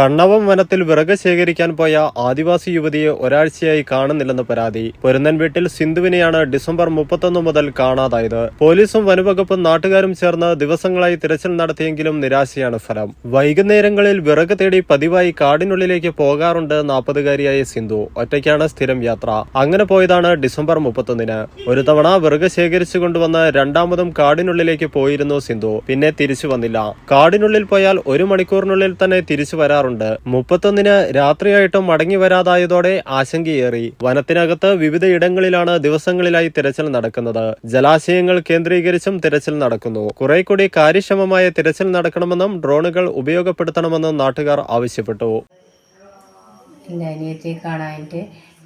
കണ്ണവം വനത്തിൽ വിറക് ശേഖരിക്കാൻ പോയ ആദിവാസി യുവതിയെ ഒരാഴ്ചയായി കാണുന്നില്ലെന്ന് പരാതി. പൊരുന്നൻ വീട്ടിൽ സിന്ധുവിനെയാണ് ഡിസംബർ മുപ്പത്തൊന്ന് മുതൽ കാണാതായത്. പോലീസും വനവകുപ്പും നാട്ടുകാരും ചേർന്ന് ദിവസങ്ങളായി തിരച്ചിൽ നടത്തിയെങ്കിലും നിരാശയാണ് ഫലം. വൈകുന്നേരങ്ങളിൽ വിറക് തേടി പതിവായി കാടിനുള്ളിലേക്ക് പോകാറുണ്ട് നാൽപ്പതുകാരിയായ സിന്ധു. ഒറ്റയ്ക്കാണ് സ്ഥിരം യാത്ര. അങ്ങനെ പോയതാണ് ഡിസംബർ മുപ്പത്തൊന്നിന്. ഒരു തവണ വിറക് ശേഖരിച്ചു കൊണ്ടുവന്ന് രണ്ടാമതും കാടിനുള്ളിലേക്ക് പോയിരുന്നു സിന്ധു. പിന്നെ തിരിച്ചു വന്നില്ല. കാടിനുള്ളിൽ പോയാൽ ഒരു മണിക്കൂറിനുള്ളിൽ തന്നെ തിരിച്ചു വരാറുണ്ട്. മുപ്പത്തൊന്നിന് രാത്രിയായിട്ടും മടങ്ങി വരാതായതോടെ ആശങ്കയേറി. വനത്തിനകത്ത് വിവിധ ഇടങ്ങളിലാണ് ദിവസങ്ങളിലായി തിരച്ചിൽ നടക്കുന്നത്. ജലാശയങ്ങൾ കേന്ദ്രീകരിച്ചും തിരച്ചിൽ നടക്കുന്നു. കുറെ കൂടി കാര്യക്ഷമമായ തിരച്ചിൽ നടക്കണമെന്നും ഡ്രോണുകൾ ഉപയോഗപ്പെടുത്തണമെന്നും നാട്ടുകാർ ആവശ്യപ്പെട്ടു.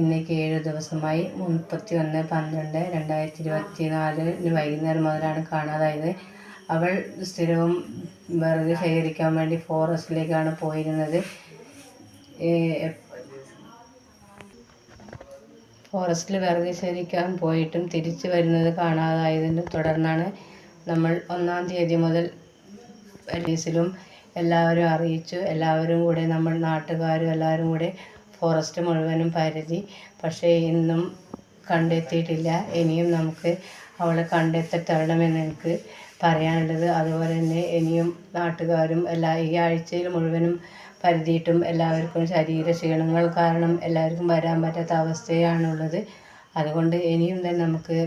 ഇന്നേക്ക് ഏഴ് ദിവസമായി മുപ്പത്തി ഒന്ന് പന്ത്രണ്ട് രണ്ടായിരത്തി ഇരുപത്തി നാലിന് വൈകുന്നേരം മുതലാണ് കാണാതായത്. അവൾ സ്ഥിരവും വിറക് ശേഖരിക്കാൻ വേണ്ടി ഫോറസ്റ്റിലേക്കാണ് പോയിരുന്നത്. ഫോറസ്റ്റിൽ വിറക് ശേഖരിക്കാൻ പോയിട്ടും തിരിച്ചു വരുന്നത് കാണാതായതിനെ തുടർന്നാണ് നമ്മൾ ഒന്നാം തീയതി മുതൽ പോലീസിലും എല്ലാവരും അറിയിച്ചു. എല്ലാവരും കൂടെ നമ്മൾ നാട്ടുകാരും എല്ലാവരും കൂടെ ഫോറസ്റ്റ് മുഴുവനും പരതി പക്ഷേ ഇന്നും കണ്ടെത്തിയിട്ടില്ല. ഇനിയും നമുക്ക് അവളെ കണ്ടെത്തി തരണമെന്ന് എനിക്ക് പറയാനുള്ളത് അതുപോലെ തന്നെ ഇനിയും നാട്ടുകാരും എല്ലാ ഈ ആഴ്ചയിൽ മുഴുവനും പരിധിയിട്ടും എല്ലാവർക്കും ശരീര ക്ഷീണങ്ങൾ കാരണം എല്ലാവർക്കും വരാൻ പറ്റാത്ത അവസ്ഥയാണുള്ളത്. അതുകൊണ്ട് ഇനിയും തന്നെ നമുക്ക്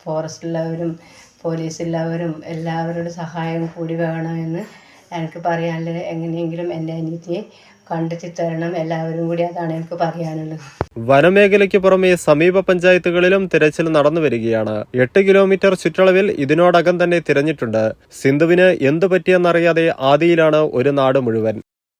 ഫോറസ്റ്റുള്ളവരും പോലീസുള്ളവരും എല്ലാവരുടെ സഹായം കൂടി വേണമെന്ന് എനിക്ക് പറയാനുള്ളത് എങ്ങനെയെങ്കിലും എന്റെ അനിയത്തിയെ കണ്ടെത്തി തരണം. എല്ലാവരും കൂടി അതാണ് എനിക്ക് പറയാനുള്ളത്. വനമേഖലയ്ക്ക് പുറമെ സമീപ പഞ്ചായത്തുകളിലും തിരച്ചിൽ നടന്നു വരികയാണ്. എട്ട് കിലോമീറ്റർ ചുറ്റളവിൽ ഇതിനോടകം തന്നെ തിരഞ്ഞിട്ടുണ്ട്. സിന്ധുവിന് എന്തു പറ്റിയെന്നറിയാതെ ആദിയിലാണ് ഒരു നാട് മുഴുവൻ.